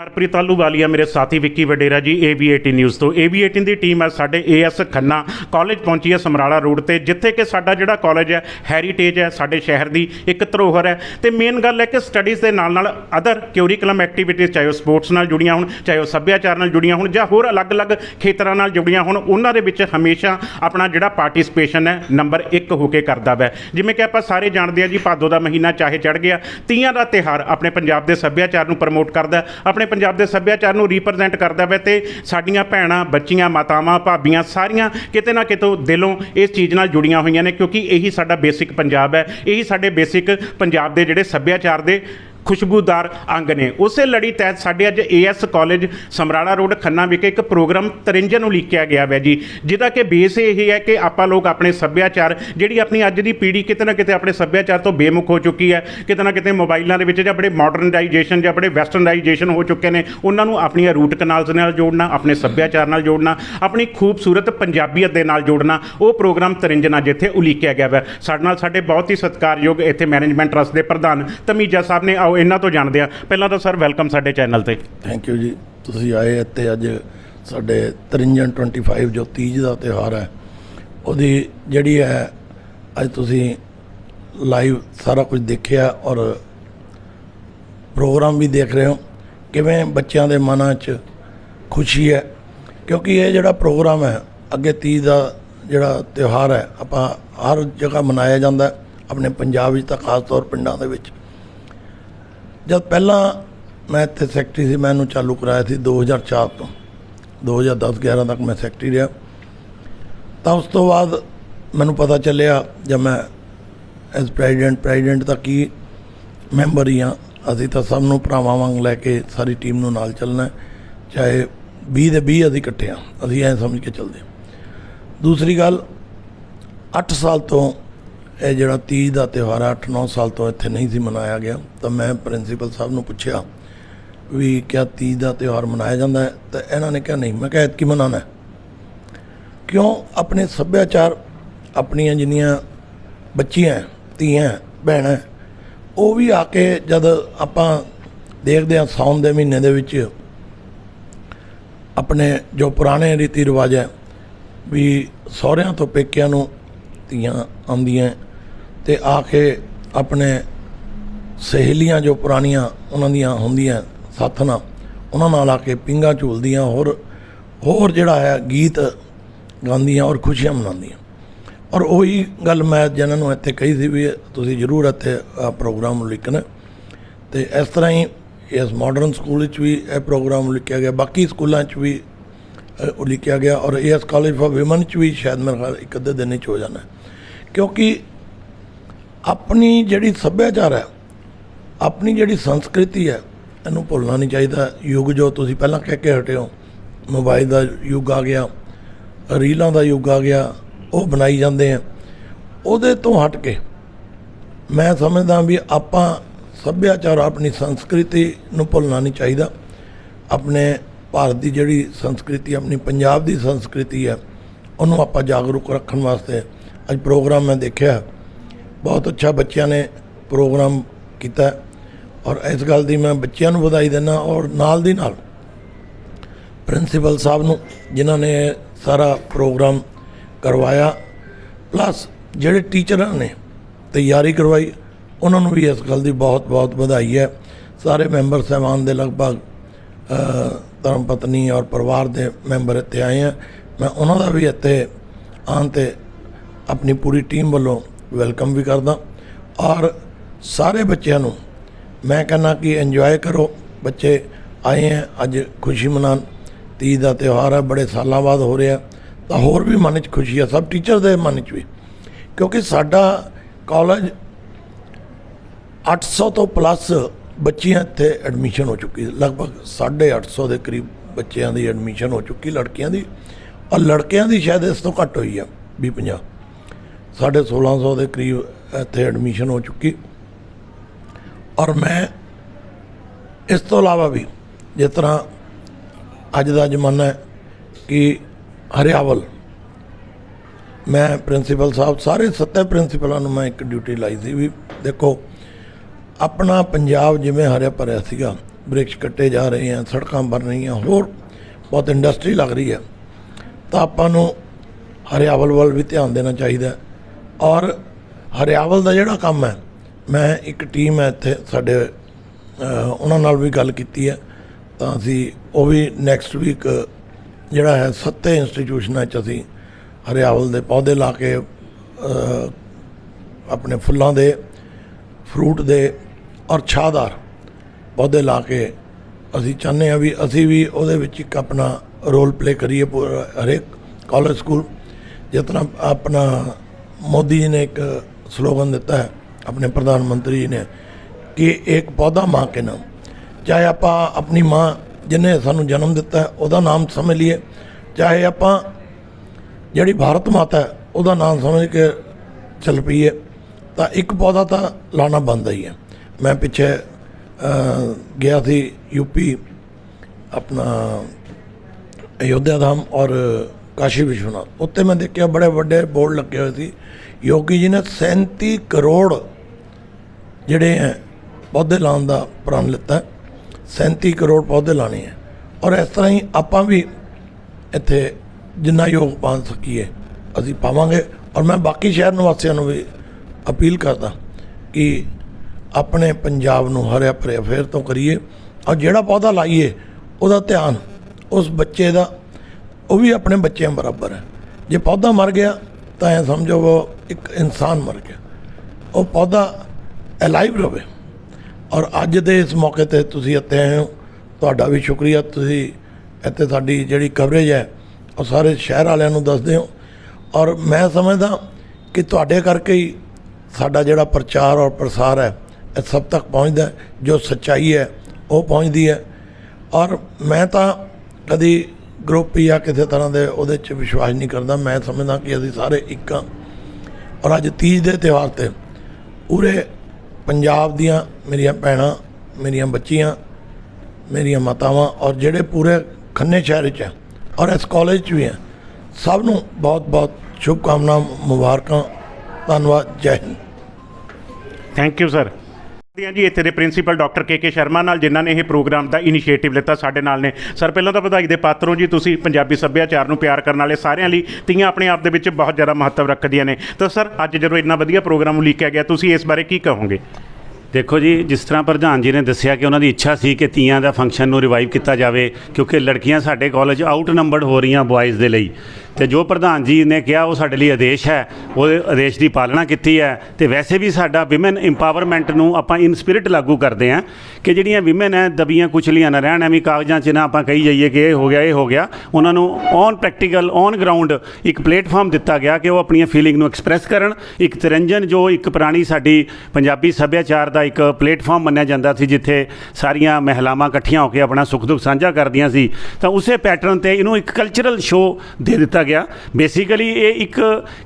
ਹਰਪ੍ਰੀਤ ਆਲੂਵਾਲੀਆ ਮੇਰੇ ਸਾਥੀ ਵਿੱਕੀ ਵਡੇਰਾ ਜੀ AV18 ਨਿਊਜ਼ ਤੋਂ। AV18 ਦੀ ਟੀਮ ਹੈ ਸਾਡੇ AS ਖੰਨਾ। ਕਾਲਜ ਪਹੁੰਚੀ ਹੈ ਸਮਰਾਲਾ ਰੋਡ ਤੇ, ਜਿੱਥੇ ਕਿ ਸਾਡਾ ਜਿਹੜਾ ਕਾਲਜ ਹੈ ਹੈਰੀਟੇਜ ਹੈ, ਸਾਡੇ ਸ਼ਹਿਰ ਦੀ ਇੱਕ ਧਰੋਹਰ ਹੈ। ਤੇ ਮੇਨ ਗੱਲ ਹੈ ਕਿ ਸਟੱਡੀਜ਼ ਦੇ ਨਾਲ ਨਾਲ ਅਦਰ ਕਿਉਰੀਕਲਮ ਐਕਟੀਵਿਟੀਜ਼ ਚਾਹੇ ਉਹ ਸਪੋਰਟਸ ਨਾਲ ਜੁੜੀਆਂ ਹੋਣ, ਚਾਹੇ ਉਹ ਸੱਭਿਆਚਾਰ ਨਾਲ ਜੁੜੀਆਂ ਹੋਣ, ਜਾਂ ਹੋਰ ਅਲੱਗ-ਅਲੱਗ ਖੇਤਰਾਂ ਨਾਲ ਜੁੜੀਆਂ ਹੋਣ, ਉਹਨਾਂ ਦੇ ਵਿੱਚ ਹਮੇਸ਼ਾ ਆਪਣਾ ਜਿਹੜਾ ਪਾਰਟਿਸਿਪੇਸ਼ਨ ਹੈ ਨੰਬਰ 1 ਹੋ ਕੇ ਕਰਦਾ ਵੈ। ਜਿਵੇਂ ਕਿ ਆਪਾਂ ਸਾਰੇ ਜਾਣਦੇ ਆ ਜੀ, ਭਾਦੋ ਦਾ ਮਹੀਨਾ ਚਾਹੇ ਚੜ ਗਿਆ, ਤੀਆਂ ਦਾ ਤਿਹਾਰ ਆਪਣੇ ਪੰਜਾਬ ਦੇ ਸੱਭਿਆਚਾਰ ਨੂੰ ਪ੍ਰਮੋਟ ਕਰਦਾ ਆਪਣੇ ਪੰਜਾਬ ਦੇ ਸੱਭਿਆਚਾਰ ਨੂੰ ਰਿਪਰੈਜ਼ੈਂਟ ਕਰਦਾ ਵੈ ਤੇ ਸਾਡੀਆਂ ਭੈਣਾਂ, ਬੱਚੀਆਂ, ਮਾਤਾਵਾਂ, ਭਾਬੀਆਂ ਸਾਰੀਆਂ ਕਿਤੇ ਨਾ ਕਿਤੋਂ ਦਿਲੋਂ ਇਸ ਚੀਜ਼ ਨਾਲ ਜੁੜੀਆਂ ਹੋਈਆਂ ਨੇ ਕਿਉਂਕਿ ਇਹੀ ਸਾਡਾ ਬੇਸਿਕ ਪੰਜਾਬ ਹੈ। ਇਹੀ ਸਾਡੇ ਬੇਸਿਕ ਪੰਜਾਬ ਦੇ ਜਿਹੜੇ ਸੱਭਿਆਚਾਰ ਦੇ ਖੁਸ਼ਬੂਦਾਰ ਅੰਗ ਨੇ। ਉਸੇ ਲੜੀ ਤਹਿਤ ਸਾਡੇ ਅੱਜ A S college Samrala road Khanna ਵਿਖੇ ਇੱਕ ਪ੍ਰੋਗਰਾਮ ਤਰਿੰਜਨ ਉਲੀਕਿਆ ਗਿਆ ਵੈ ਜੀ, ਜਿਹਦਾ ਕਿ ਬੇਸ ਇਹ ਹੈ ਕਿ ਆਪਾਂ ਲੋਕ ਆਪਣੇ ਸੱਭਿਆਚਾਰ, ਜਿਹੜੀ ਆਪਣੀ ਅੱਜ ਦੀ ਪੀੜ੍ਹੀ ਕਿਤੇ ਨਾ ਕਿਤੇ ਆਪਣੇ ਸੱਭਿਆਚਾਰ ਤੋਂ ਬੇਮੁਖ ਹੋ ਚੁੱਕੀ ਹੈ, ਕਿਤੇ ਨਾ ਕਿਤੇ ਮੋਬਾਈਲਾਂ ਦੇ ਵਿੱਚ ਜਾਂ ਬੜੇ ਮਾਡਰਨਾਈਜੇਸ਼ਨ ਜਾਂ ਬੜੇ ਵੈਸਟਰਨਾਈਜੇਸ਼ਨ ਹੋ ਚੁੱਕੇ ਨੇ, ਉਹਨਾਂ ਨੂੰ ਆਪਣੀਆਂ ਰੂਟ ਕਨਾਲਸ ਨਾਲ ਜੋੜਨਾ, ਆਪਣੇ ਸੱਭਿਆਚਾਰ ਨਾਲ ਜੋੜਨਾ, ਆਪਣੀ ਖੂਬਸੂਰਤ ਪੰਜਾਬੀਅਤ ਦੇ ਨਾਲ ਜੋੜਨਾ, ਉਹ ਪ੍ਰੋਗਰਾਮ ਤਰਿੰਜਨਾ ਜਿੱਥੇ ਉਲੀਕਿਆ ਗਿਆ ਵੈ। ਸਾਡੇ ਨਾਲ ਸਾਡੇ ਬਹੁਤ ਹੀ ਸਤਿਕਾਰਯੋਗ ਇੱਥੇ ਮੈਨੇਜਮੈਂਟ ਟਰਸਟ ਦੇ ਪ੍ਰਧਾਨ ਤਮੀਜਾ ਸਾਹਿਬ ਨੇ, ਆਓ ਇਹਨਾਂ ਤੋਂ ਜਾਣਦੇ ਆ। ਪਹਿਲਾਂ ਤਾਂ ਸਰ, ਵੈਲਕਮ ਸਾਡੇ ਚੈਨਲ ਤੇ। Thank you ji. ਤੁਸੀਂ ਆਏ ਇੱਥੇ ਅੱਜ ਸਾਡੇ ਤਰਿੰਜਨ 25 ਜੋ ਤੀਜ ਦਾ ਤਿਉਹਾਰ ਹੈ, ਉਹਦੀ ਜਿਹੜੀ ਹੈ, ਅੱਜ ਤੁਸੀਂ ਲਾਈਵ ਸਾਰਾ ਕੁਝ ਦੇਖਿਆ ਔਰ ਪ੍ਰੋਗਰਾਮ ਵੀ ਦੇਖ ਰਹੇ ਹੋ। ਕਿਵੇਂ ਬੱਚਿਆਂ ਦੇ ਮਨਾਂ 'ਚ ਖੁਸ਼ੀ ਹੈ, ਕਿਉਂਕਿ ਇਹ ਜਿਹੜਾ ਪ੍ਰੋਗਰਾਮ ਹੈ, ਅੱਗੇ ਤੀਜ ਦਾ ਜਿਹੜਾ ਤਿਉਹਾਰ ਹੈ, ਆਪਾਂ ਹਰ ਜਗ੍ਹਾ ਮਨਾਇਆ ਜਾਂਦਾ ਆਪਣੇ ਪੰਜਾਬ ਵਿੱਚ ਤਾਂ ਖਾਸ ਤੌਰ ਪਿੰਡਾਂ ਦੇ ਵਿੱਚ। ਜਦ ਪਹਿਲਾਂ ਮੈਂ ਇੱਥੇ ਸੈਕਟਰੀ ਸੀ, ਮੈਂ ਇਹਨੂੰ ਚਾਲੂ ਕਰਾਇਆ ਸੀ 2004 ਤੋਂ। 2010-11 ਤੱਕ ਮੈਂ ਸੈਕਟਰੀ ਰਿਹਾ। ਤਾਂ ਉਸ ਤੋਂ ਬਾਅਦ ਮੈਨੂੰ ਪਤਾ ਚੱਲਿਆ ਜਦ ਮੈਂ ਐਸ ਪ੍ਰੈਜ਼ੀਡੈਂਟ ਪ੍ਰੈਜ਼ੀਡੈਂਟ ਤਾਂ ਕੀ ਮੈਂਬਰ ਹੀ ਹਾਂ। ਅਸੀਂ ਤਾਂ ਸਭ ਨੂੰ ਭਰਾਵਾਂ ਵਾਂਗ ਲੈ ਕੇ ਸਾਰੀ ਟੀਮ ਨੂੰ ਨਾਲ ਚੱਲਣਾ ਚਾਹੇ 20 ਦੇ 20 ਅਸੀਂ ਇਕੱਠੇ ਹਾਂ। ਅਸੀਂ ਐਂ ਸਮਝ ਕੇ ਚੱਲਦੇ ਦੂਸਰੀ ਗੱਲ 8 ਸਾਲ ਤੋਂ ਇਹ ਜਿਹੜਾ ਤੀਜ ਦਾ ਤਿਉਹਾਰ ਹੈ 8-9 ਸਾਲ ਤੋਂ ਇੱਥੇ ਨਹੀਂ ਸੀ ਮਨਾਇਆ ਗਿਆ। ਤਾਂ ਮੈਂ ਪ੍ਰਿੰਸੀਪਲ ਸਾਹਿਬ ਨੂੰ ਪੁੱਛਿਆ ਵੀ ਕਿਆ ਤੀਜ ਦਾ ਤਿਉਹਾਰ ਮਨਾਇਆ ਜਾਂਦਾ ਹੈ? ਤਾਂ ਇਹਨਾਂ ਨੇ ਕਿਹਾ, ਨਹੀਂ। ਮੈਂ ਕਿਹਾ ਕੀ ਮਨਾਉਣਾ ਕਿਉਂ? ਆਪਣੇ ਸੱਭਿਆਚਾਰ, ਆਪਣੀਆਂ ਜਿੰਨੀਆਂ ਬੱਚੀਆਂ ਧੀਆਂ ਭੈਣਾਂ ਉਹ ਵੀ ਆ ਕੇ ਜਦ ਆਪਾਂ ਦੇਖਦੇ ਹਾਂ ਸਾਉਣ ਦੇ ਮਹੀਨੇ ਦੇ ਵਿੱਚ ਆਪਣੇ ਜੋ ਪੁਰਾਣੇ ਰੀਤੀ ਰਿਵਾਜ ਹੈ ਵੀ ਸਹੁਰਿਆਂ ਤੋਂ ਪੇਕਿਆਂ ਨੂੰ ਧੀਆਂ ਆਉਂਦੀਆਂ ਤੇ ਆ ਕੇ ਆਪਣੇ ਸਹੇਲੀਆਂ ਜੋ ਪੁਰਾਣੀਆਂ ਉਹਨਾਂ ਦੀਆਂ ਹੁੰਦੀਆਂ ਸਾਥਣਾਂ ਉਹਨਾਂ ਨਾਲ ਆ ਕੇ ਪਿੰਗਾ ਝੂਲਦੀਆਂ ਹੋਰ ਹੋਰ ਜਿਹੜਾ ਹੈ ਗੀਤ ਗਾਉਂਦੀਆਂ ਔਰ ਖੁਸ਼ੀਆਂ ਮਨਾਉਂਦੀਆਂ। ਔਰ ਉਹੀ ਗੱਲ ਮੈਂ ਜਿਹਨਾਂ ਨੂੰ ਇੱਥੇ ਕਹੀ ਸੀ ਵੀ ਤੁਸੀਂ ਜ਼ਰੂਰ ਇੱਥੇ ਆਹ ਪ੍ਰੋਗਰਾਮ ਲਿਖਣਾ। ਤੇ ਇਸ ਤਰ੍ਹਾਂ ਹੀ ਇਸ ਮਾਡਰਨ ਸਕੂਲ ਵਿੱਚ ਵੀ ਇਹ ਪ੍ਰੋਗਰਾਮ ਲਿਖਿਆ ਗਿਆ। ਬਾਕੀ ਸਕੂਲਾਂ 'ਚ ਵੀ ਅ, ਲਿਖਿਆ ਗਿਆ। ਔਰ ਏਐਸ ਕਾਲਜ ਫਾਰ ਔਮਨ 'ਚ ਵੀ ਸ਼ਾਇਦ ਮੇਰੇ ਖਿਆਲ ਇੱਕ ਅੱਧੇ ਦਿਨ 'ਚ ਹੋ ਜਾਣਾ। ਕਿਉਂਕਿ ਆਪਣੀ ਜਿਹੜੀ ਸੱਭਿਆਚਾਰ ਹੈ, ਆਪਣੀ ਜਿਹੜੀ ਸੰਸਕ੍ਰਿਤੀ ਹੈ, ਇਹਨੂੰ ਭੁੱਲਣਾ ਨਹੀਂ ਚਾਹੀਦਾ। ਯੁੱਗ ਜੋ ਤੁਸੀਂ ਪਹਿਲਾਂ ਕਹਿ ਕੇ ਹਟੇ ਹੋ, ਮੋਬਾਈਲ ਦਾ ਯੁੱਗ ਆ ਗਿਆ, ਰੀਲਾਂ ਦਾ ਯੁੱਗ ਆ ਗਿਆ, ਉਹ ਬਣਾਈ ਜਾਂਦੇ ਆ। ਉਹਦੇ ਤੋਂ ਹਟ ਕੇ ਮੈਂ ਸਮਝਦਾ ਵੀ ਆਪਾਂ ਸੱਭਿਆਚਾਰ, ਆਪਣੀ ਸੰਸਕ੍ਰਿਤੀ ਨੂੰ ਭੁੱਲਣਾ ਨਹੀਂ ਚਾਹੀਦਾ। ਆਪਣੇ ਭਾਰਤ ਦੀ ਜਿਹੜੀ ਸੰਸਕ੍ਰਿਤੀ, ਆਪਣੀ ਪੰਜਾਬ ਦੀ ਸੰਸਕ੍ਰਿਤੀ ਹੈ, ਉਹਨੂੰ ਆਪਾਂ ਜਾਗਰੂਕ ਰੱਖਣ ਵਾਸਤੇ ਅੱਜ ਪ੍ਰੋਗਰਾਮ ਮੈਂ ਦੇਖਿਆ। ਬਹੁਤ ਅੱਛਾ ਬੱਚਿਆਂ ਨੇ ਪ੍ਰੋਗਰਾਮ ਕੀਤਾ ਔਰ ਇਸ ਗੱਲ ਦੀ ਮੈਂ ਬੱਚਿਆਂ ਨੂੰ ਵਧਾਈ ਦਿੰਦਾ ਔਰ ਨਾਲ ਦੀ ਨਾਲ ਪ੍ਰਿੰਸੀਪਲ ਸਾਹਿਬ ਨੂੰ, ਜਿਨ੍ਹਾਂ ਨੇ ਸਾਰਾ ਪ੍ਰੋਗਰਾਮ ਕਰਵਾਇਆ ਪਲੱਸ ਜਿਹੜੇ ਟੀਚਰਾਂ ਨੇ ਤਿਆਰੀ ਕਰਵਾਈ, ਉਹਨਾਂ ਨੂੰ ਵੀ ਇਸ ਗੱਲ ਦੀ ਬਹੁਤ ਬਹੁਤ ਵਧਾਈ ਹੈ। ਸਾਰੇ ਮੈਂਬਰ ਸਹਿਬਾਨ ਦੇ ਲਗਭਗ ਧਰਮ ਪਤਨੀ ਔਰ ਪਰਿਵਾਰ ਦੇ ਮੈਂਬਰ ਇੱਥੇ ਆਏ ਆ। ਮੈਂ ਉਹਨਾਂ ਦਾ ਵੀ ਇੱਥੇ ਆਉਣ ਤੇ ਆਪਣੀ ਪੂਰੀ ਟੀਮ ਵੱਲੋਂ ਵੈਲਕਮ ਵੀ ਕਰਦਾ। ਔਰ ਸਾਰੇ ਬੱਚਿਆਂ ਨੂੰ ਮੈਂ ਕਹਿੰਦਾ ਕਿ ਇੰਜੋਏ ਕਰੋ। ਬੱਚੇ ਆਏ ਹੈ ਅੱਜ ਖੁਸ਼ੀ ਮਨਾਉਣ। ਤੀਜ ਦਾ ਤਿਉਹਾਰ ਹੈ ਬੜੇ ਸਾਲਾਂ ਬਾਅਦ ਹੋ ਰਿਹਾ। ਤਾਂ ਹੋਰ ਵੀ ਮਨ 'ਚ ਖੁਸ਼ੀ ਆ, ਸਭ ਟੀਚਰ ਦੇ ਮਨ 'ਚ ਵੀ। ਕਿਉਂਕਿ ਸਾਡਾ ਕਾਲਜ 800 ਤੋਂ ਪਲੱਸ ਬੱਚੀਆਂ ਇੱਥੇ ਐਡਮਿਸ਼ਨ ਹੋ ਚੁੱਕੀ ਹੈ। ਲਗਭਗ 850 ਦੇ ਕਰੀਬ ਬੱਚਿਆਂ ਦੀ ਐਡਮਿਸ਼ਨ ਹੋ ਚੁੱਕੀ, ਲੜਕੀਆਂ ਦੀ। ਔਰ ਲੜਕਿਆਂ ਦੀ ਸ਼ਾਇਦ ਇਸ ਤੋਂ ਘੱਟ ਹੋਈ ਆ 20 50 ਸਾਢੇ 1600 ਦੇ ਕਰੀਬ ਇੱਥੇ ਐਡਮਿਸ਼ਨ ਹੋ ਚੁੱਕੀ। ਔਰ ਮੈਂ ਇਸ ਤੋਂ ਇਲਾਵਾ ਵੀ ਜਿਸ ਤਰ੍ਹਾਂ ਅੱਜ ਦਾ ਜ਼ਮਾਨਾ ਹੈ ਕਿ ਹਰਿਆਵਲ, ਮੈਂ ਪ੍ਰਿੰਸੀਪਲ ਸਾਹਿਬ, ਸਾਰੇ ਸੱਤੇ ਪ੍ਰਿੰਸੀਪਲਾਂ ਨੂੰ ਮੈਂ ਇੱਕ ਡਿਊਟੀ ਲਾਈ ਸੀ ਵੀ ਦੇਖੋ, ਆਪਣਾ ਪੰਜਾਬ ਜਿਵੇਂ ਹਰਿਆ ਭਰਿਆ ਸੀਗਾ, ਬ੍ਰਿਕਸ਼ ਕੱਟੇ ਜਾ ਰਹੇ ਆ, ਸੜਕਾਂ ਬਣ ਰਹੀਆਂ, ਹੋਰ ਬਹੁਤ ਇੰਡਸਟਰੀ ਲੱਗ ਰਹੀ ਹੈ, ਤਾਂ ਆਪਾਂ ਨੂੰ ਹਰਿਆਵਲ ਵੱਲ ਵੀ ਧਿਆਨ ਦੇਣਾ ਚਾਹੀਦਾ ਔਰ ਹਰਿਆਵਲ ਦਾ ਜਿਹੜਾ ਕੰਮ ਹੈ, ਮੈਂ ਇੱਕ ਟੀਮ ਹੈ ਇੱਥੇ ਸਾਡੇ ਉਹਨਾਂ ਨਾਲ ਵੀ ਗੱਲ ਕੀਤੀ ਹੈ। ਤਾਂ ਅਸੀਂ ਉਹ ਵੀ ਨੈਕਸਟ ਵੀਕ ਜਿਹੜਾ ਹੈ, ਸੱਤੇ ਇੰਸਟੀਟਿਊਸ਼ਨਾਂ 'ਚ ਅਸੀਂ ਹਰਿਆਵਲ ਦੇ ਪੌਦੇ ਲਾ ਕੇ ਆਪਣੇ ਫੁੱਲਾਂ ਦੇ ਫਰੂਟ ਦੇ ਔਰ ਛਾਹਦਾਰ ਪੌਦੇ ਲਾ ਕੇ ਅਸੀਂ ਚਾਹੁੰਦੇ ਹਾਂ ਵੀ ਅਸੀਂ ਵੀ ਉਹਦੇ ਵਿੱਚ ਇੱਕ ਆਪਣਾ ਰੋਲ ਪਲੇ ਕਰੀਏ ਪੂਰਾ ਹਰੇਕ ਕਾਲਜ ਸਕੂਲ ਜਿਸ ਤਰ੍ਹਾਂ ਆਪਣਾ ਮੋਦੀ ਜੀ ਨੇ ਇੱਕ ਸਲੋਗਨ ਦਿੱਤਾ ਹੈ, ਆਪਣੇ ਪ੍ਰਧਾਨ ਮੰਤਰੀ ਜੀ ਨੇ, ਕਿ ਇੱਕ ਪੌਦਾ ਮਾਂ ਕੇ ਨਾਮ। ਚਾਹੇ ਆਪਾਂ ਆਪਣੀ ਮਾਂ ਜਿਹਨੇ ਸਾਨੂੰ ਜਨਮ ਦਿੱਤਾ ਉਹਦਾ ਨਾਮ ਸਮਝ ਲਈਏ। ਚਾਹੇ ਆਪਾਂ ਜਿਹੜੀ ਭਾਰਤ ਮਾਤਾ ਹੈ, ਉਹਦਾ ਨਾਮ ਸਮਝ ਕੇ ਚੱਲ ਪਈਏ, ਤਾਂ ਇੱਕ ਪੌਦਾ ਤਾਂ ਲਾਣਾ ਬਣਦਾ ਹੀ ਹੈ। ਮੈਂ ਪਿੱਛੇ ਗਿਆ ਸੀ ਯੂਪੀ ਆਪਣਾ ਅਯੋਧਿਆ ਧਾਮ ਔਰ ਕਾਸ਼ੀ ਵਿਸ਼ਵਨਾਥ। ਉੱਤੇ ਮੈਂ ਦੇਖਿਆ ਬੜੇ ਵੱਡੇ ਬੋਰਡ ਲੱਗੇ ਹੋਏ ਸੀ। ਯੋਗੀ ਜੀ ਨੇ 37 ਕਰੋੜ ਜਿਹੜੇ ਹੈ ਪੌਦੇ ਲਾਉਣ ਦਾ ਪ੍ਰਣ ਲਿੱਤਾ। ਹੈ। 37 ਕਰੋੜ ਪੌਦੇ ਲਾਣੇ ਹੈ ਔਰ ਇਸ ਤਰ੍ਹਾਂ ਹੀ ਆਪਾਂ ਵੀ ਇੱਥੇ ਜਿੰਨਾ ਯੋਗ ਪਾ ਸਕੀਏ, ਅਸੀਂ ਪਾਵਾਂਗੇ। ਔਰ ਮੈਂ ਬਾਕੀ ਸ਼ਹਿਰ ਨਿਵਾਸੀਆਂ ਨੂੰ ਵੀ ਅਪੀਲ ਕਰਦਾ ਕਿ ਆਪਣੇ ਪੰਜਾਬ ਨੂੰ ਹਰਿਆ ਭਰਿਆ ਫੇਰ ਤੋਂ ਕਰੀਏ। ਔਰ ਜਿਹੜਾ ਪੌਦਾ ਲਾਈਏ, ਉਹਦਾ ਧਿਆਨ ਉਸ ਬੱਚੇ ਦਾ, ਉਹ ਵੀ ਆਪਣੇ ਬੱਚਿਆਂ ਬਰਾਬਰ ਹੈ ਜੇ ਪੌਦਾ ਮਰ ਗਿਆ ਤਾਂ ਇਹ ਸਮਝੋ ਉਹ ਇੱਕ ਇਨਸਾਨ ਮਰ ਗਿਆ। ਉਹ ਪੌਦਾ ਅਲਾਈਵ ਰਵੇ। ਔਰ ਅੱਜ ਦੇ ਇਸ ਮੌਕੇ ਤੇ ਤੁਸੀਂ ਇੱਥੇ ਆਏ ਹੋ। ਤੁਹਾਡਾ ਵੀ ਸ਼ੁਕਰੀਆ। ਤੁਸੀਂ ਇੱਥੇ ਸਾਡੀ ਜਿਹੜੀ ਕਵਰੇਜ ਹੈ, ਉਹ ਸਾਰੇ ਸ਼ਹਿਰ ਵਾਲਿਆਂ ਨੂੰ ਦੱਸਦੇ ਹੋ। ਔਰ ਮੈਂ ਸਮਝਦਾ ਕਿ ਤੁਹਾਡੇ ਕਰਕੇ ਹੀ ਸਾਡਾ ਜਿਹੜਾ ਪ੍ਰਚਾਰ ਔਰ ਪ੍ਰਸਾਰ ਹੈ, ਇਹ ਸਭ ਤੱਕ ਪਹੁੰਚਦਾ ਹੈ। ਜੋ ਸੱਚਾਈ ਹੈ, ਉਹ ਪਹੁੰਚਦੀ ਹੈ। ਔਰ ਮੈਂ ਤਾਂ ਕਦੀ ਗਰੁੱਪ ਹੀ ਜਾਂ ਕਿਸੇ ਤਰ੍ਹਾਂ ਦੇ ਉਹਦੇ 'ਚ ਵਿਸ਼ਵਾਸ ਨਹੀਂ ਕਰਦਾ। ਮੈਂ ਸਮਝਦਾ ਕਿ ਅਸੀਂ ਸਾਰੇ ਇੱਕ ਹਾਂ। ਔਰ ਅੱਜ ਤੀਜ ਦੇ ਤਿਉਹਾਰ ਤੇ ਪੂਰੇ ਪੰਜਾਬ ਦੀਆਂ ਮੇਰੀਆਂ ਭੈਣਾਂ, ਮੇਰੀਆਂ ਬੱਚੀਆਂ, ਮੇਰੀਆਂ ਮਾਤਾਵਾਂ ਔਰ ਜਿਹੜੇ ਪੂਰੇ ਖੰਨੇ ਸ਼ਹਿਰ 'ਚ ਹੈ ਔਰ ਇਸ ਕਾਲਜ 'ਚ ਵੀ ਹੈ, ਸਭ ਨੂੰ ਬਹੁਤ ਬਹੁਤ ਸ਼ੁਭਕਾਮਨਾ ਮੁਬਾਰਕਾਂ। ਧੰਨਵਾਦ। ਜੈ ਹਿੰਦ। ਥੈਂਕ ਯੂ ਸਰ ਹਾਂ ਜੀ ਇੱਥੇ ਦੇ principal doctor K K Sharma ਨਾਲ, ਜਿਨ੍ਹਾਂ ਨੇ ਇਹ ਪ੍ਰੋਗਰਾਮ ਦਾ ਇਨੀਸ਼ੀਏਟਿਵ ਲਿੱਤਾ ਸਾਡੇ ਨਾਲ ਨੇ। ਸਰ, ਪਹਿਲਾਂ ਤਾਂ ਵਧਾਈ ਦੇ ਪਾਤਰ ਹੋ ਜੀ, ਤੁਸੀਂ ਪੰਜਾਬੀ ਸੱਭਿਆਚਾਰ ਨੂੰ ਪਿਆਰ ਕਰਨ ਵਾਲੇ ਸਾਰਿਆਂ ਲਈ ਤੀਆਂ ਆਪਣੇ ਆਪ ਦੇ ਵਿੱਚ ਬਹੁਤ ਜ਼ਿਆਦਾ ਮਹੱਤਵ ਰੱਖਦੀਆਂ ਨੇ। ਤਾਂ ਸਰ, ਅੱਜ ਜਦੋਂ ਇੰਨਾ ਵਧੀਆ ਪ੍ਰੋਗਰਾਮ ਉਲੀਕਿਆ ਗਿਆ, ਤੁਸੀਂ ਇਸ ਬਾਰੇ ਕੀ ਕਹੋਗੇ? ਦੇਖੋ ਜੀ, ਜਿਸ ਤਰ੍ਹਾਂ ਪ੍ਰਧਾਨ ਜੀ ਨੇ ਦੱਸਿਆ ਕਿ ਉਹਨਾਂ ਦੀ ਇੱਛਾ ਸੀ ਕਿ ਤੀਆਂ ਦਾ ਫੰਕਸ਼ਨ ਨੂੰ ਰਿਵਾਈਵ ਕੀਤਾ ਜਾਵੇ, ਕਿਉਂਕਿ ਲੜਕੀਆਂ ਸਾਡੇ ਕਾਲਜ ਆਊਟ ਨੰਬਰਡ ਹੋ ਰਹੀਆਂ ਬॉयਜ਼ ਦੇ ਲਈ। ਤੇ ਜੋ ਪ੍ਰਧਾਨ ਜੀ ਨੇ ਕਿਹਾ, ਉਹ ਸਾਡੇ ਲਈ ਆਦੇਸ਼ ਹੈ। ਉਹ ਆਦੇਸ਼ ਦੀ ਪਾਲਣਾ ਕੀਤੀ ਹੈ। ਤੇ ਵੈਸੇ ਵੀ ਸਾਡਾ ਵਿਮਨ ਇੰਪਾਵਰਮੈਂਟ ਨੂੰ ਆਪਾਂ ਇਨ ਸਪਿਰਿਟ ਲਾਗੂ ਕਰਦੇ ਹਾਂ ਕਿ ਜਿਹੜੀਆਂ ਵਿਮਨ ਹੈ, ਦਬੀਆਂ, ਕੁਚਲੀਆਂ ਨਾ ਰਹਿਣ ਐਵੇਂ ਕਾਗਜ਼ਾਂ 'ਚ ਨਾ ਆਪਾਂ ਕਹੀ ਜਾਈਏ ਕਿ ਇਹ ਹੋ ਗਿਆ, ਇਹ ਹੋ ਗਿਆ। ਉਹਨਾਂ ਨੂੰ ਔਨ ਪ੍ਰੈਕਟੀਕਲ ਔਨ ਗਰਾਊਂਡ ਇੱਕ ਪਲੇਟਫਾਰਮ ਦਿੱਤਾ ਗਿਆ ਕਿ ਉਹ ਆਪਣੀਆਂ ਫੀਲਿੰਗ ਨੂੰ ਐਕਸਪ੍ਰੈਸ ਕਰਨ। ਇੱਕ ਤਿਰੰਜਨ ਜੋ ਇੱਕ ਪੁਰਾਣੀ ਸਾਡੀ ਪੰਜਾਬੀ ਸੱਭਿਆਚਾਰ ਦਾ ਇੱਕ ਪਲੇਟਫਾਰਮ ਮੰਨਿਆ ਜਾਂਦਾ ਸੀ, ਜਿੱਥੇ ਸਾਰੀਆਂ ਮਹਿਲਾਵਾਂ ਇਕੱਠੀਆਂ ਹੋ ਕੇ ਆਪਣਾ ਸੁੱਖ ਦੁੱਖ ਸਾਂਝਾ ਕਰਦੀਆਂ ਸੀ। ਤਾਂ ਉਸੇ ਪੈਟਰਨ ਤੇ ਇਹਨੂੰ ਇੱਕ ਕਲਚਰਲ ਸ਼ੋਅ ਦੇ ਦਿੱਤਾ ਕੀਤਾ ਗਿਆ। ਬੇਸਿਕਲੀ ਇਹ ਇੱਕ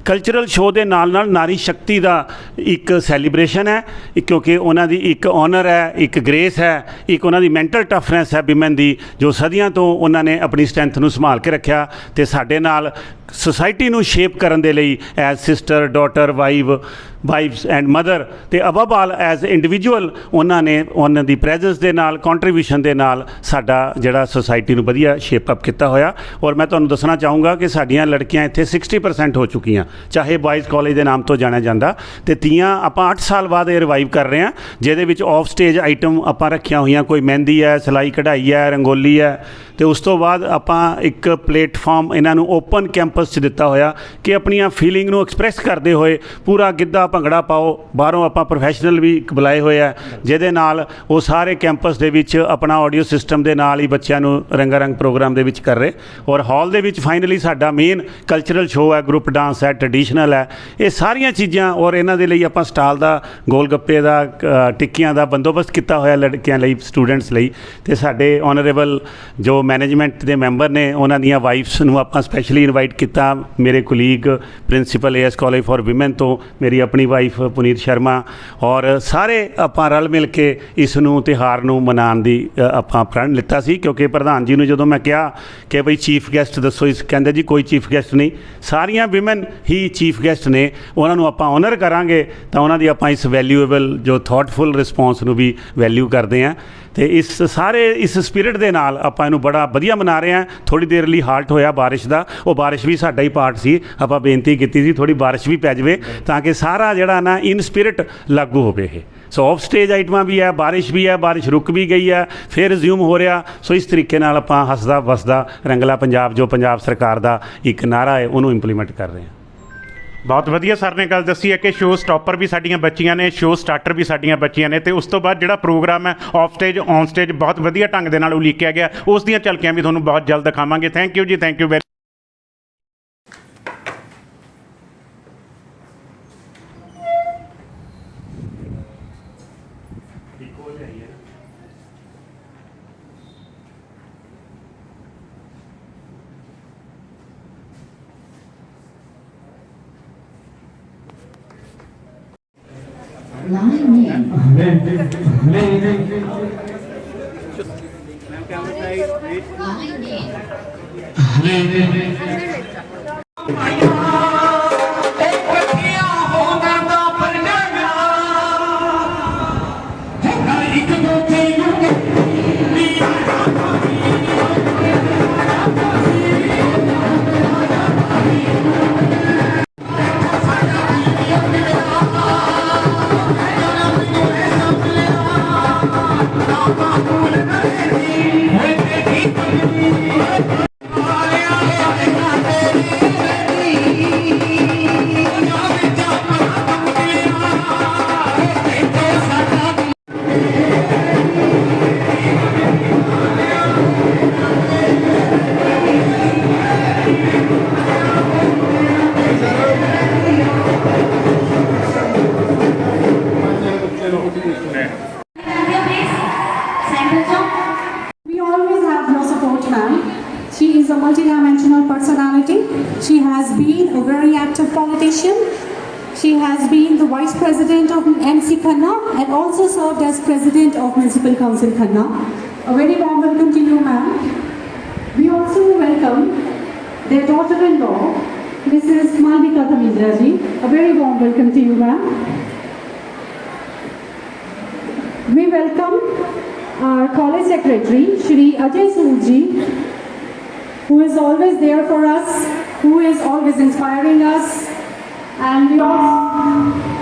ਕਲਚਰਲ ਸ਼ੋਅ ਦੇ ਨਾਲ ਨਾਲ ਨਾਰੀ ਸ਼ਕਤੀ ਦਾ ਇੱਕ ਸੈਲੀਬ੍ਰੇਸ਼ਨ ਹੈ। ਕਿਉਂਕਿ ਉਹਨਾਂ ਦੀ ਇੱਕ ਓਨਰ ਹੈ, ਇੱਕ ਗ੍ਰੇਸ ਹੈ, ਇੱਕ ਉਹਨਾਂ ਦੀ ਮੈਂਟਲ ਟਫਨੈਸ ਹੈ ਵਿਮਨ ਦੀ, ਜੋ ਸਦੀਆਂ ਤੋਂ ਉਹਨਾਂ ਨੇ ਆਪਣੀ ਸਟਰੈਂਥ ਨੂੰ ਸੰਭਾਲ ਕੇ ਰੱਖਿਆ ਤੇ ਸਾਡੇ ਨਾਲ ਸੋਸਾਇਟੀ ਨੂੰ ਸ਼ੇਪ ਕਰਨ ਦੇ ਲਈ as sister daughter wife wives and mother ਤੇ ਅਬਵ ਆਲ ਐਜ਼ ਇੰਡੀਵਿਜੂਅਲ ਉਹਨਾਂ ਨੇ ਉਹਨਾਂ ਦੀ ਪ੍ਰੈਜ਼ੈਂਸ ਦੇ ਨਾਲ ਕੰਟਰੀਬਿਊਸ਼ਨ ਦੇ ਨਾਲ ਸਾਡਾ ਜਿਹੜਾ ਸੋਸਾਇਟੀ ਨੂੰ ਵਧੀਆ ਸ਼ੇਪ ਅਪ ਕੀਤਾ ਹੋਇਆ। ਔਰ ਮੈਂ ਤੁਹਾਨੂੰ ਦੱਸਣਾ ਚਾਹੂੰਗਾ ਕਿ ਸਾਡੀਆਂ ਲੜਕੀਆਂ ਇੱਥੇ 60% ਹੋ ਚੁੱਕੀਆਂ, ਚਾਹੇ ਬॉयਜ਼ ਕਾਲਜ ਦੇ ਨਾਮ ਤੋਂ ਜਾਣਿਆ ਜਾਂਦਾ। ਤੇ ਤੀਆਂ ਆਪਾਂ 8 ਸਾਲ ਬਾਅਦ ਇਹ ਰਿਵਾਈਵ ਕਰ ਰਹੇ ਹਾਂ, ਜਿਹਦੇ ਵਿੱਚ ਆਫ ਸਟੇਜ ਆਈਟਮ ਆਪਾਂ ਰੱਖੀਆਂ ਹੋਈਆਂ, ਕੋਈ ਮਹਿੰਦੀ ਹੈ, ਸਿਲਾਈ ਕਢਾਈ ਹੈ, ਰੰਗੋਲੀ ਹੈ। ਤੇ ਉਸ ਤੋਂ ਬਾਅਦ ਆਪਾਂ ਇੱਕ ਪਲੇਟਫਾਰਮ ਇਹਨਾਂ ਨੂੰ ਓਪਨ ਕੈਂਪਸ 'ਚ ਦਿੱਤਾ ਹੋਇਆ ਕਿ ਆਪਣੀਆਂ ਫੀਲਿੰਗ ਨੂੰ ਐਕਸਪ੍ਰੈਸ ਕਰਦੇ ਹੋਏ ਪੂਰਾ ਗਿੱਧਾ ਭੰਗੜਾ ਪਾਓ, ਬਾਹਰੋਂ ਆਪਾਂ ਪ੍ਰੋਫੈਸ਼ਨਲ ਵੀ ਬੁਲਾਏ ਹੋਏ ਆ, ਜਿਹਦੇ ਨਾਲ ਉਹ ਸਾਰੇ ਕੈਂਪਸ ਦੇ ਵਿੱਚ ਆਪਣਾ ਆਡੀਓ ਸਿਸਟਮ ਦੇ ਨਾਲ ਹੀ ਬੱਚਿਆਂ ਨੂੰ ਰੰਗਾ ਰੰਗ ਪ੍ਰੋਗਰਾਮ ਦੇ ਵਿੱਚ ਕਰ ਰਹੇ। ਔਰ ਹਾਲ ਦੇ ਵਿੱਚ ਫਾਈਨਲੀ ਸਾਡਾ ਮੇਨ ਕਲਚਰਲ ਸ਼ੋਅ ਹੈ ਗਰੁੱਪ ਡਾਂਸ ਹੈ ਟ੍ਰੈਡੀਸ਼ਨਲ ਹੈ। ਇਹ ਸਾਰੀਆਂ ਚੀਜ਼ਾਂ ਔਰ ਇਹਨਾਂ ਦੇ ਲਈ ਆਪਾਂ ਸਟਾਲ ਦਾ ਗੋਲ ਗੱਪੇ ਦਾ ਟਿੱਕੀਆਂ ਦਾ ਬੰਦੋਬਸਤ ਕੀਤਾ ਹੋਇਆ ਲੜਕੀਆਂ ਲਈ ਸਟੂਡੈਂਟਸ ਲਈ। ਤੇ ਸਾਡੇ ਆਨਰੇਬਲ ਜੋ ਮੈਨੇਜਮੈਂਟ ਦੇ ਮੈਂਬਰ ਨੇ, ਉਹਨਾਂ ਦੀਆਂ ਵਾਈਫਸ ਨੂੰ ਆਪਾਂ ਸਪੈਸ਼ਲੀ ਇਨਵਾਈਟ ਕੀਤਾ। ਮੇਰੇ colleague principal A S college for women ਤੋਂ ਮੇਰੀ ਆਪਣੀ ਵਾਈਫ ਪੁਨੀਤ ਸ਼ਰਮਾ ਔਰ ਸਾਰੇ ਆਪਾਂ ਰਲ ਮਿਲ ਕੇ ਇਸ ਨੂੰ ਤਿਹਾਰ ਨੂੰ ਮਨਾਉਣ ਦੀ ਆਪਾਂ ਪ੍ਰਣ ਲਿੱਤਾ ਸੀ ਕਿਉਂਕਿ ਪ੍ਰਧਾਨ ਜੀ ਨੂੰ ਜਦੋਂ ਮੈਂ ਕਿਹਾ ਕਿ ਭਈ ਚੀਫ ਗੈਸਟ ਦੱਸੋ ਇਸ, ਕਹਿੰਦੇ ਜੀ ਕੋਈ ਚੀਫ ਗੈਸਟ ਨਹੀਂ, ਸਾਰੀਆਂ ਔਮਨ ਹੀ ਚੀਫ ਗੈਸਟ ਨੇ, ਉਹਨਾਂ ਨੂੰ ਆਪਾਂ ਆਨਰ ਕਰਾਂਗੇ ਤਾਂ ਉਹਨਾਂ ਦੀ ਆਪਾਂ ਇਸ ਵੈਲਿਊਏਬਲ ਜੋ ਥਾਟਫੁਲ ਰਿਸਪੌਂਸ ਨੂੰ ਵੀ ਵੈਲਿਊ ਕਰਦੇ ਹਾਂ। ਤੇ ਇਸ ਸਾਰੇ, ਇਸ ਸਪਿਰਿਟ ਦੇ ਨਾਲ ਆਪਾਂ ਇਹਨੂੰ ਬੜਾ ਵਧੀਆ ਮਨਾ ਰਹੇ ਹਾਂ। ਥੋੜੀ ਦੇਰ ਲਈ ਹਾਲਟ ਹੋਇਆ ਬਾਰਿਸ਼ ਦਾ। ਉਹ ਬਾਰਿਸ਼ ਵੀ ਸਾਡਾ ਹੀ ਪਾਰਟ ਸੀ। ਆਪਾਂ ਬੇਨਤੀ ਕੀਤੀ ਸੀ ਥੋੜੀ ਬਾਰਿਸ਼ ਵੀ ਪੈ ਜਾਵੇ ਤਾਂ ਕਿ ਸਾਰਾ ਜਿਹੜਾ ਨਾ ਇਨ ਸਪਿਰਿਟ ਲਾਗੂ ਹੋਵੇ ਇਹ। ਸੋ ਆਫ ਸਟੇਜ ਆਈਟਮਾਂ ਵੀ ਹੈ, ਬਾਰਿਸ਼ ਵੀ ਹੈ, ਬਾਰਿਸ਼ ਰੁਕ ਵੀ ਗਈ ਹੈ, ਫਿਰ ਰਿਜ਼ਿਊਮ ਹੋ ਰਿਹਾ। ਸੋ ਇਸ ਤਰੀਕੇ ਨਾਲ ਆਪਾਂ ਹੱਸਦਾ ਵਸਦਾ ਰੰਗਲਾ ਪੰਜਾਬ ਜੋ ਪੰਜਾਬ ਸਰਕਾਰ ਦਾ ਇੱਕ ਨਾਰਾ ਹੈ, ਉਹਨੂੰ ਇੰਪਲੀਮੈਂਟ ਕਰ ਰਹੇ ਹਾਂ। ਬਹੁਤ ਵਧੀਆ ਸਰ ਨੇ ਗੱਲ ਦੱਸੀ ਹੈ ਕਿ ਸ਼ੋਅ ਸਟਾਪਰ ਵੀ ਸਾਡੀਆਂ ਬੱਚੀਆਂ ਨੇ ਸ਼ੋਅ ਸਟਾਰਟਰ ਵੀ ਸਾਡੀਆਂ ਬੱਚੀਆਂ ਨੇ ਤੇ ਉਸ ਤੋਂ ਬਾਅਦ ਜਿਹੜਾ ਪ੍ਰੋਗਰਾਮ ਹੈ ਆਫ ਸਟੇਜ ਔਨ ਸਟੇਜ ਬਹੁਤ ਵਧੀਆ ਢੰਗ ਦੇ ਨਾਲ ਉਲੀਕਿਆ ਗਿਆ। ਉਸ ਦੀਆਂ ਝਲਕੀਆਂ ਵੀ ਤੁਹਾਨੂੰ ਬਹੁਤ ਜਲਦ ਦਿਖਾਵਾਂਗੇ। Thank you ji thank you Line in. Line in. Line in. Line in. Municipal Council Khanna. A very warm welcome to you, ma'am. We also welcome their daughter-in-law, Mrs. Malvika Thamindra ji. A very warm welcome to you, ma'am. We welcome our college secretary, Shri Ajay Soodji, who is always there for us, who is always inspiring us, and we also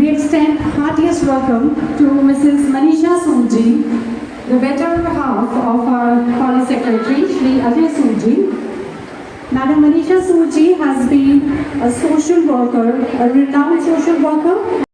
we extend heartiest welcome to Mrs. Manisha Soodji, the better half of our college secretary, Shri Ajay Soodji. Madam Manisha Soodji has been a social worker, a renowned social worker,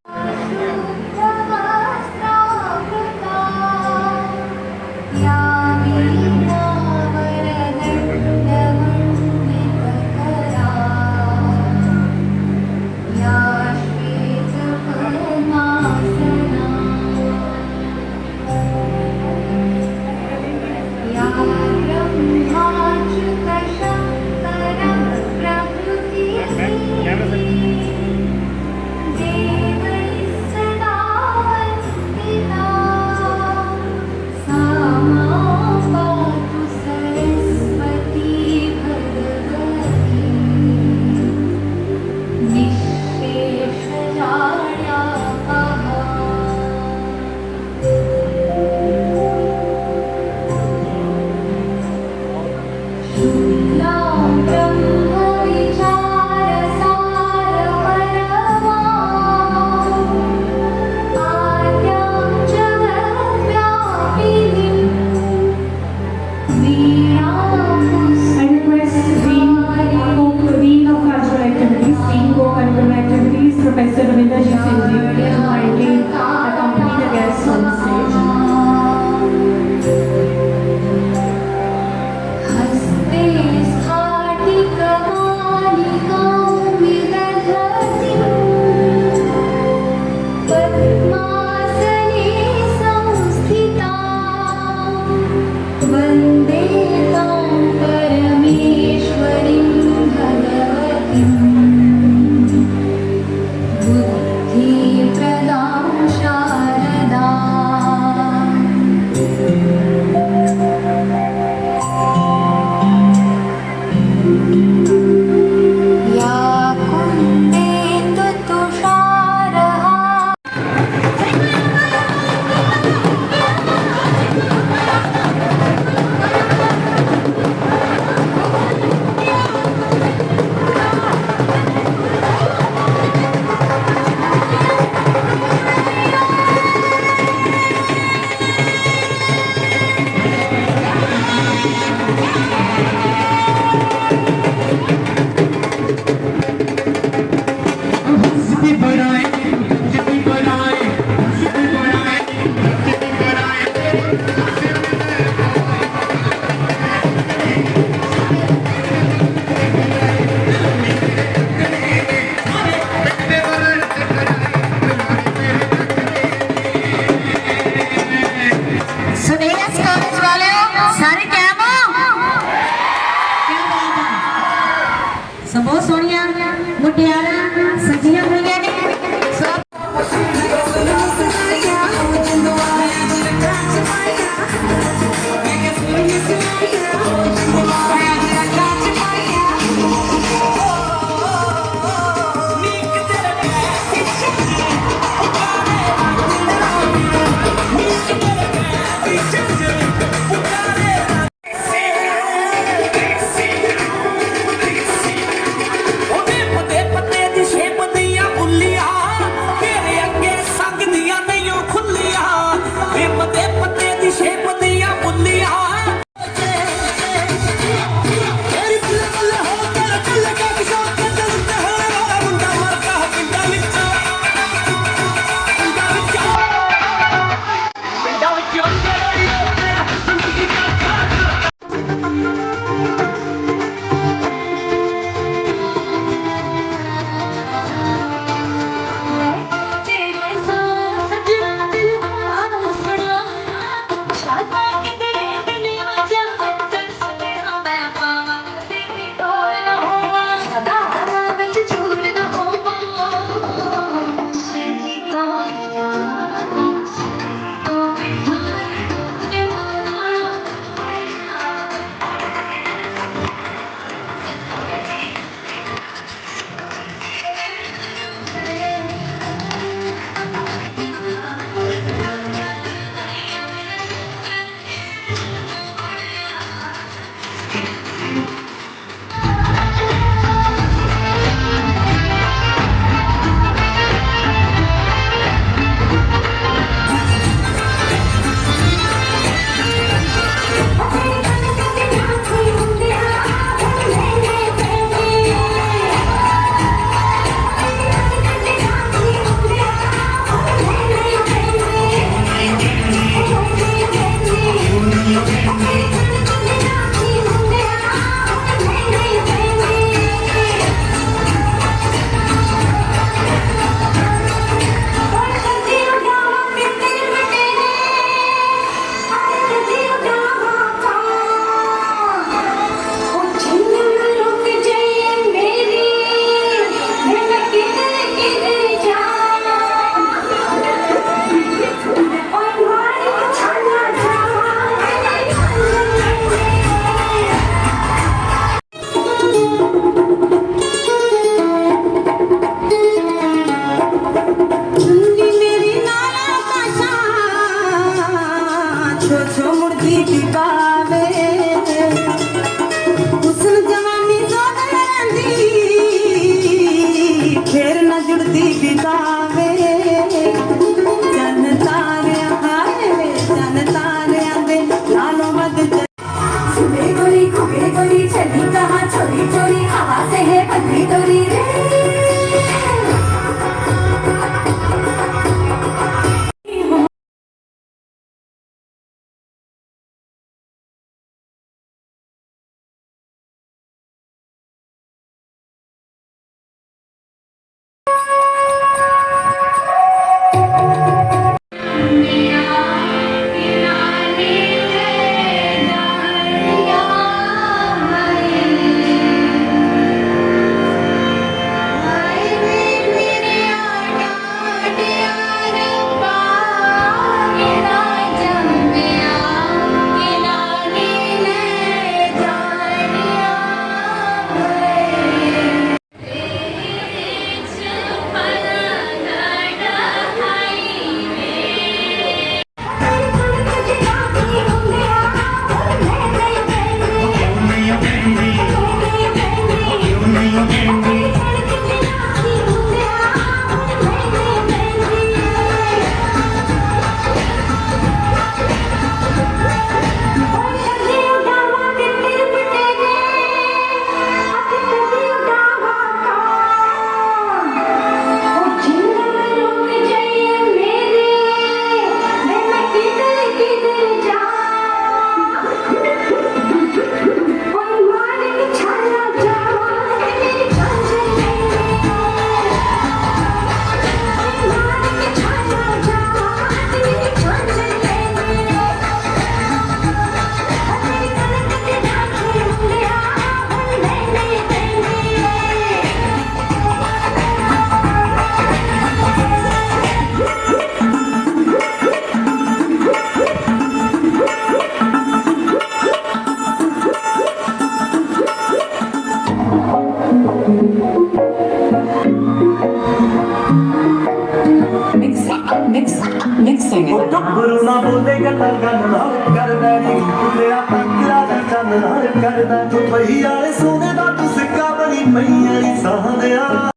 sing it. ਗੁਰੂ ਨਾ ਬੋਲੇ ਗੱਲਾਂ ਗੱਲ ਨਾਲ ਕਰਦਾ ਨੀ ਤੇਰਾ ਤੱਕਲਾ ਦਾ ਚੰਨ ਨਾਲ ਕਰਦਾ ਦੁਬਈ ਵਾਲੇ ਸੋਨੇ ਦਾ ਤੂੰ ਸਿੱਕਾ ਬਣੀ ਪਈਆਂ ਨੀ ਸਾਹਦਿਆ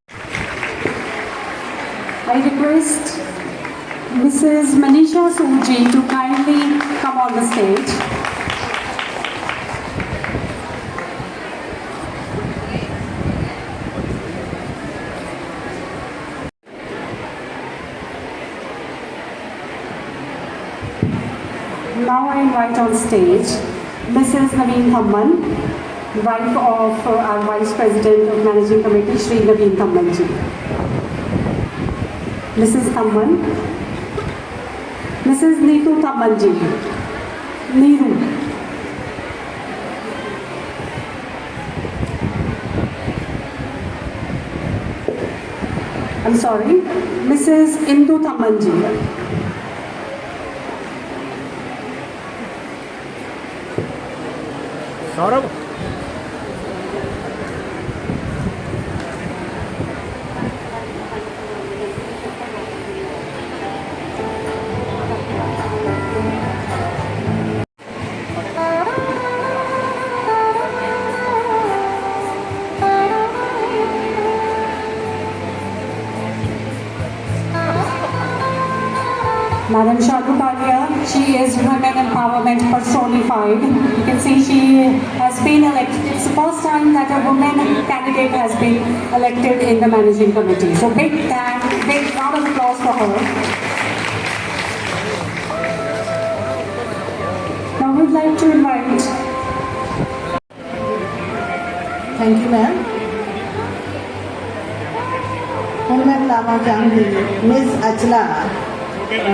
I request Mrs. Manisha Soji to kindly come on the stage. Invite on stage Mrs. Naveen Thamman, wife of uh, our Vice President of Managing Committee, Shri Naveen Thamman ji. Mrs. Thamman, Mrs. Neetu Thamman ji, Neeru. I'm sorry, Mrs. Indu Thamman ji. Madam Shalu Kalia, she is women empowerment personified. You can see she has been elected. It's the first time that a woman candidate has been elected in the managing committee. So big thank, big round of applause for her. Now we'd like to invite. Thank you, ma'am. Homeland Lama Jangli, Ms. Achla,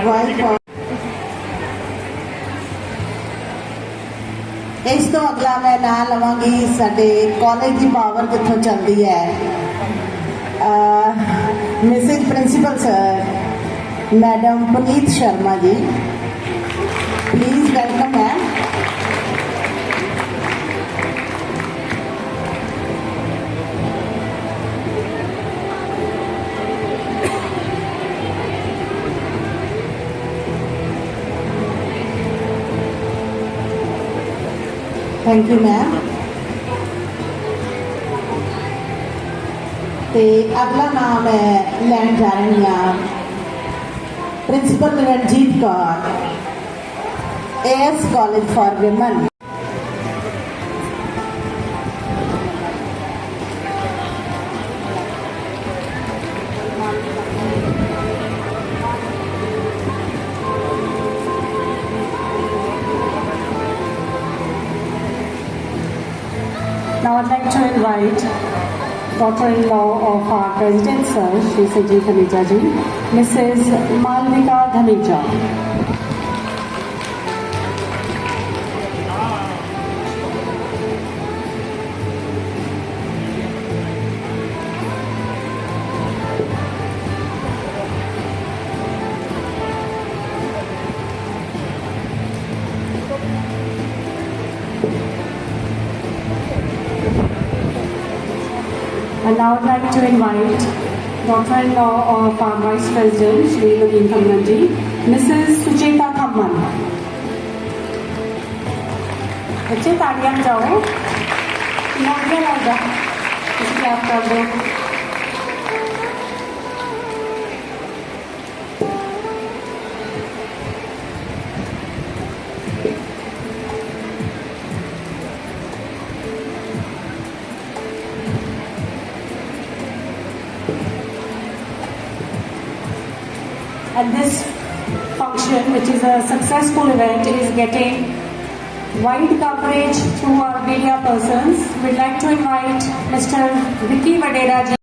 wife of ਇਸ ਤੋਂ ਅਗਲਾ ਮੈਂ ਨਾਂ ਲਵਾਂਗੀ ਸਾਡੇ college ਦੀ power ਕਿੱਥੋਂ ਚੱਲਦੀ ਹੈ। Mrs principal sir madam Puneet Sharma ji. Thank you ma'am ਤੇ ਅਗਲਾ ਨਾਮ ਹੈ ਲੈਣ ਜਾ ਰਹੀ ਹਾਂ। Principal Ranjit Kaur A S college for women daughter-in-law of our president, sir, Shri Sanjeev Dhameja ji, Mrs. Malvika Dhameja. And now I'd like to invite daughter-in-law of our Vice President, Shri Naveen Thamman ji, Mrs. Sucheta Thamman. बच्चे तालियां बजाओ कितना अच्छा लगता ਤੁਸੀਂ clap कर दो a successful event, is getting wide coverage through our media persons. We'd like to invite Mr. Vicky Vadera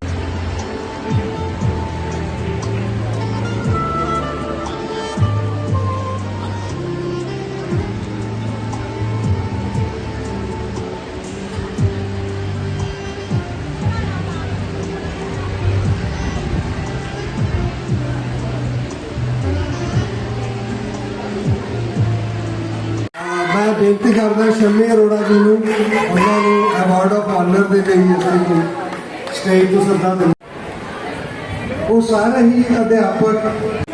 Shami Arora ji ਨੂੰ। ਉਹਨਾਂ ਨੂੰ ਅਵਾਰਡ ਆਫ ਆਨਰ ਦੇ ਲਈ ਅਸੀਂ ਸਟੇਜ ਤੋਂ ਸੱਦਾ ਦਿੰਦੇ ਉਹ ਸਾਰੇ ਹੀ ਅਧਿਆਪਕ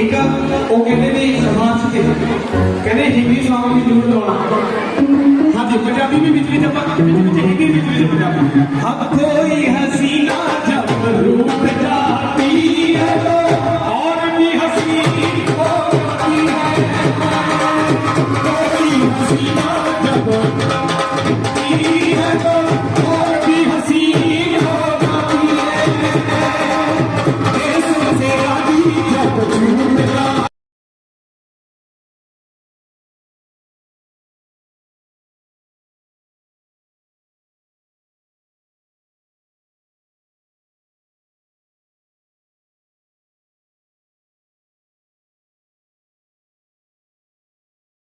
ਠੀਕ ਆ? ਉਹ ਕਹਿੰਦੇ ਨੇ ਸਮਾਜ ਤੇ ਕਹਿੰਦੇ ਹਿੰਦੀ ਸੌਂਗ ਵੀ ਜ਼ਰੂਰ ਲਾਉਣਾ ਹਾਂਜੀ, ਪੰਜਾਬੀ ਵੀ ਵਿੱਚ ਵਿੱਚ ਆਪਾਂ ਵਿੱਚ ਵਿੱਚ ਹਿੰਦੀ ਵਿੱਚ ਵਿੱਚ ਪੰਜਾਬੀ ਹੱਥ ਕੋਈ ਹਸੀਨਾ ਜਬ ਰੂਪ ਜਾਤੀ ਹੈ ਔਰ